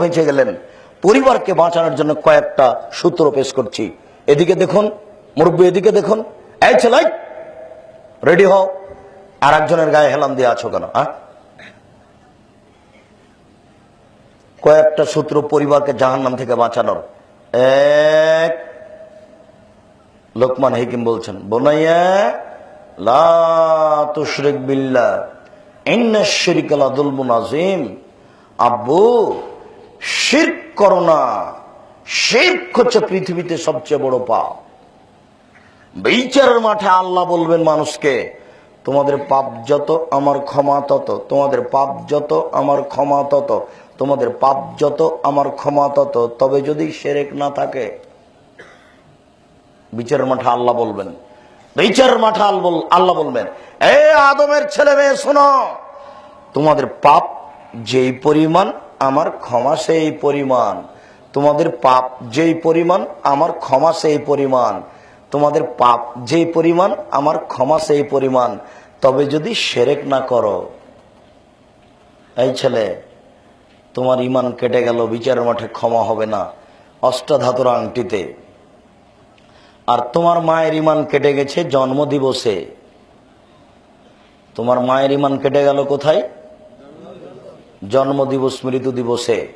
বেঁচে গেলেন। পরিবারকে বাঁচানোর জন্য কয়েকটা সূত্র পেশ করছি। এদিকে দেখুন, মুরব্বী এদিকে দেখুন। এই ছেলাই রেডি হও। আর একজনের গায়ে হেলান দিয়ে আছো কেন হ্যাঁ? কয়েকটা সূত্র পরিবারকে জাহান্নাম থেকে বাঁচানোর। এক, লোকমান হেকিম বলছেন, বোনাইয়া, লা আব্বু শিরক করো না। শিরক হচ্ছে পৃথিবীতে সবচেয়ে বড় পাপ। বিচারের মাঠে আল্লাহ বলবেন মানুষকে, তোমাদের পাপ যত, আমার ক্ষমা তত। তোমাদের পাপ যত, আমার ক্ষমা তত। তোমাদের পাপ যত, আমার ক্ষমা তত। তবে যদি সেরেক না থাকে, বিচারের মাঠে আল্লাহ বলবেন। বিচারের মাঠে আল্লাহ বলবেন, এ আদমের ছেলে মেয়ে, শোনো। তোমাদের পাপ যেই পরিমাণ আমার ক্ষমা সেই পরিমাণ। তোমাদের পাপ যেই পরিমাণ, আমার ক্ষমা সেই পরিমাণ। তোমাদের পাপ যেই পরিমাণ, আমার ক্ষমা সেই পরিমাণ। তবে যদি সেরেক না করো, এই ছেলে, তোমার ইমান কেটে গেল, বিচারের মাঠে ক্ষমা হবে না, অষ্টাধাতুর আংটিতে। আর তোমার মায়ের ইমান কেটে গেছে জন্ম দিবসে তোমার মায়ের ইমান কেটে গেল কোথায়? জন্ম দিবস মৃত্যু দিবসে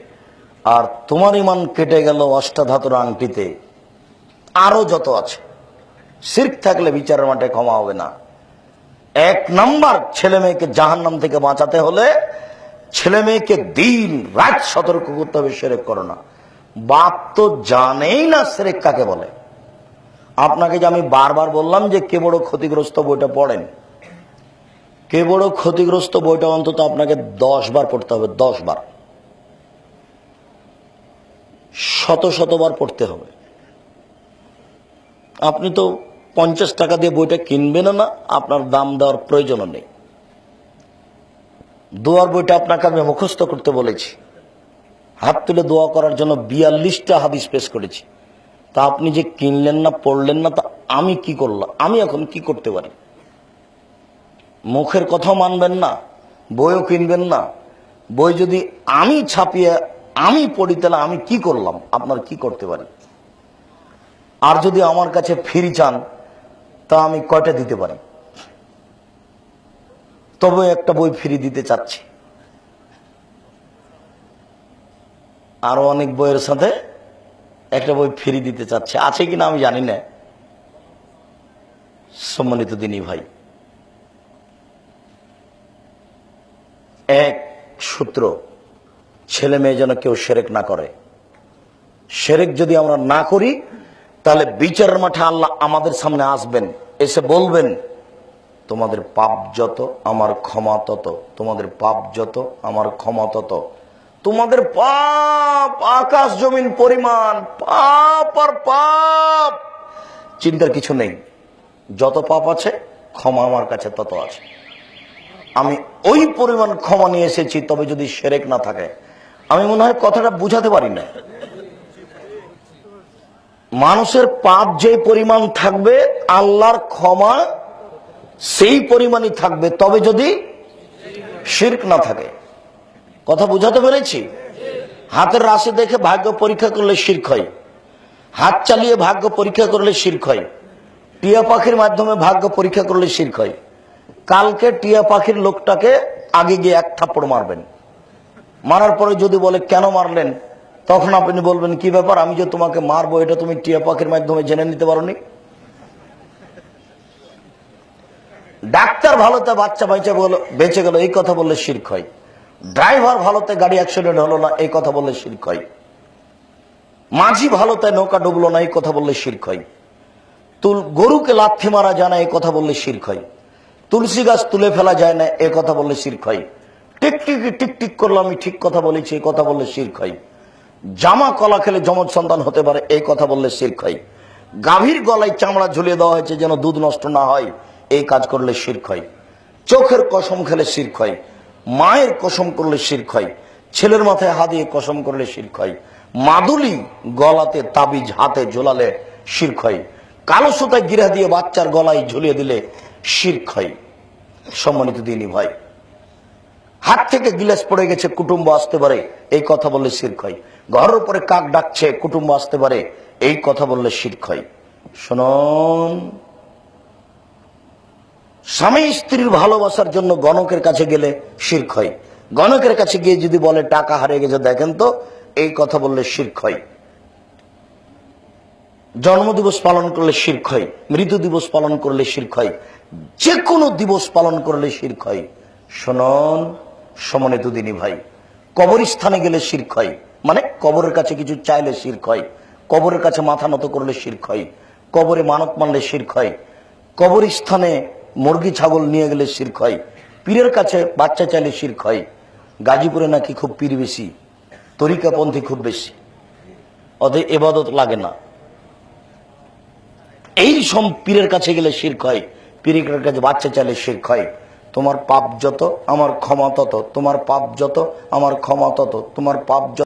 আর তোমার ইমান কেটে গেল অষ্টাধাতুর আংটিতে। আরও যত আছে। সির্ক থাকলে বিচারের মাঠে ক্ষমা হবে না। এক নাম্বার ছেলে মেয়েকে জাহান নাম থেকে বাঁচাতে হলে ছেলে মেয়েকে দিন, রাত সতর্ক করতে হবে সেরেক করো না। বাপ তো জানেই না সেরেক কাকে বলে। আপনাকে যে আমি বারবার বললাম যে কে বড় ক্ষতিগ্রস্ত বইটা পড়েন কে বড় ক্ষতিগ্রস্ত বইটা অন্তত আপনাকে দশ বার পড়তে হবে, দশ বার। শত শতবার পড়তে হবে। আপনি তো পঞ্চাশ টাকা দিয়ে বইটা কিনবেন না, আপনার দাম দেওয়ার প্রয়োজনও নেই। দোয়ার বইটা আপনাকে আমি মুখস্থ করতে বলেছি। হাত তুলে দোয়া করার জন্য বিয়াল্লিশটা হাদিস পেশ করেছি। তা আপনি যে কিনলেন না, পড়লেন না, তা আমি কি করলাম? আমি এখন কি করতে পারি? মুখের কথা মানবেন না, বইও কিনবেন না। বই যদি আমি ছাপিয়ে আমি পড়ি, তাহলে আমি কি করলাম? আপনার কি করতে পারি? আর যদি আমার কাছে ফিরি চান, তা আমি কয়টা দিতে পারি? তবে একটা বই ফ্রি দিতে চাচ্ছি। আরও অনেক বইয়ের সাথে একটা বই ফিরি দিতে চাচ্ছে। আছে কিনা আমি জানি না। সম্মানিত দিনী ভাই এক সূত্র ছেলে মেয়ে যেন কেউ সেরেক না করে। সেরেক যদি আমরা না করি, তাহলে বিচারের মাঠে আল্লাহ আমাদের সামনে আসবেন, এসে বলবেন, তোমাদের পাপ যত, আমার ক্ষমা তত, তোমাদের পাপ যত, আমার ক্ষমা তত। তোমাদের পাপ, আকাশ জমিন পরিমাণ, পাপ আর পাপ। চিন্তার কিছু নেই, যত পাপ আছে, ক্ষমা আমার কাছে তত আছে। আমি ওই পরিমাণ ক্ষমা নিয়ে এসেছি, তবে যদি সেরেক না থাকে। আমি মনে হয় কথাটা বুঝাতে পারি না। মানুষের পাপ যে পরিমাণ থাকবে, আল্লাহর ক্ষমা সেই পরিমাণই থাকবে, তবে যদি শির্ক না থাকে। কথা বুঝাতে পেরেছি? হাতের রাশি দেখে ভাগ্য পরীক্ষা করলে শির্ক হয়। হাত চালিয়ে ভাগ্য পরীক্ষা করলে শির্ক হয়। টিয়া পাখির মাধ্যমে ভাগ্য পরীক্ষা করলে শির্ক হয়। কালকে টিয়া পাখির লোকটাকে আগে গিয়ে এক থাপ্পড় মারবেন। মারার পরে যদি বলে, কেন মারলেন? তখন আপনি বলবেন, কি ব্যাপার? আমি যে তোমাকে মারবো, এটা তুমি টিয়া পাখির মাধ্যমে জেনে নিতে পারোনি? ডাক্তার ভালোতে বাচ্চা বেঁচে বেঁচে গেল, এই কথা বললে শির্ক হয়। ড্রাইভার ভালোতে গাড়ি অ্যাক্সিডেন্ট হলো না, এই কথা বললে শির্ক হয়। মাঝি ভালোতে নৌকা ডুবলো না, এই কথা বললে শির্ক হয়। তুল গরুকে লাথি মারা জানা এই কথা বললে শির্ক হয়। তুলসী গাছ তুলে ফেলা যায় না, এ কথা বললে শির হয়। টিক টিকটিক টিক টিক করল আমি ঠিক কথা বলেছি এই কথা বললে শির হয়। জামা কলা খেলে যমজ সন্তান হতে পারে এই কথা বললে শির হয়। গাভীর গলায় চামড়া ঝুলিয়ে দেওয়া হয়েছে যেন দুধ নষ্ট না হয় এই কাজ করলে শির হয়। চোখের কসম খেলে শির হয়। মায়ের কসম করলে শির হয়। ছেলের মাথায় হাত দিয়ে কসম করলে শির হয়। মাদুলি গলাতে তাবিজ হাতে ঝোলালে শির হয়। কালো সুতায় গিরা দিয়ে বাচ্চার গলায় ঝুলিয়ে দিলে শির্ক হয় সম্মানিত দিনী ভাই, হাত থেকে গিলাস পড়ে গেছে, কুটুম্ব আসতে পারে, এই কথা বললে শির্ক হয় ঘরের উপরে কাক ডাকছে, কুটুম্ব আসতে পারে, এই কথা বললে শির্ক হয় শুনুন, স্বামী স্ত্রীর ভালোবাসার জন্য গণকের কাছে গেলে শির্ক হয় গণকের কাছে গিয়ে যদি বলে, টাকা হারিয়ে গেছে, দেখেন তো, এই কথা বললে শির্ক হয় জন্মদিবস পালন করলে শির্ক হয় মৃত্যু দিবস পালন করলে শির্ক হয় যে কোনো দিবস পালন করলে শির্ক হয়। শোনন, সমনে দুদিনই ভাই, কবরস্থানে গেলে শির্ক হয় মানে কবরের কাছে কিছু চাইলে শির্ক হয়, কবরের কাছে মাথা নত করলে শির্ক হয়, কবরে মানত মানলে শির্ক হয়, কবরস্থানে মুরগি, ছাগল নিয়ে গেলে শির্ক হয়, পীরের কাছে বাচ্চা চাইলে শির্ক হয়, গাজীপুরে নাকি খুব পীর বেশি, তরিকাপন্থী খুব বেশি, অতএব এবাদত লাগে না। এই সব পীরের কাছে গেলে শির্ক হয়। পীরের কাছে বাচ্চা চাইলে শির্ক হয়। তোমার পাপ যত, আমার ক্ষমা তত, তোমার পাপ যত, আমার ক্ষমা তত, তোমার পাপ যত।